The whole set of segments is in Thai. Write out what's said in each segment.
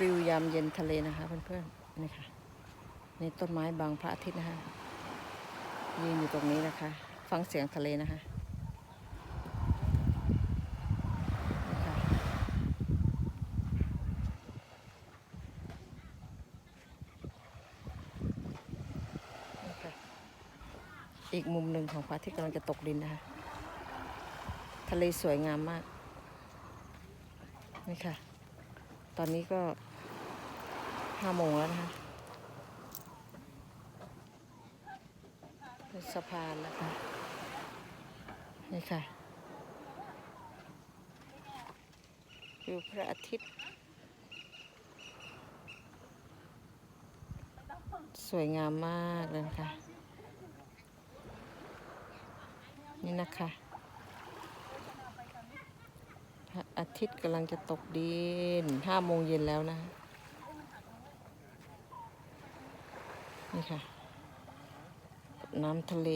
วิวยามเย็นทะเลนะคะเพื่อนๆนี่ค่ะนี่ต้นไม้บางพระอาทิตย์นะคะยืนอยู่ตรงนี้นะคะ ฟังเสียงทะเลนะคะนี่ค่ะนี่ค่ะอีกมุมหนึ่งของพระอาทิตย์กำลังจะตกดินนะคะ ทะเลสวยงามมาก นี่ค่ะ ตอนนี้ก็ห้าโมงแล้วนะคะเป็นสะพานนะคะ นี่ค่ะวิวพระอาทิตย์ สวยงามมากเลยนะคะนี่นะคะ อาทิตย์กำลังจะตกดินห้าโมงเย็นแล้วนะ นี่ค่ะ น้ำทะเล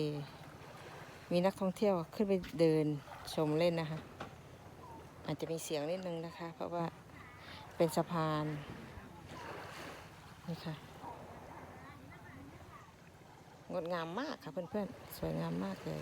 มีนักท่องเที่ยวขึ้นไปเดินชมเล่นนะคะ อาจจะมีเสียงนิดนึงนะคะ เพราะว่าเป็นสะพาน นี่ค่ะ งดงามมากค่ะเพื่อนๆ สวยงามมากเลย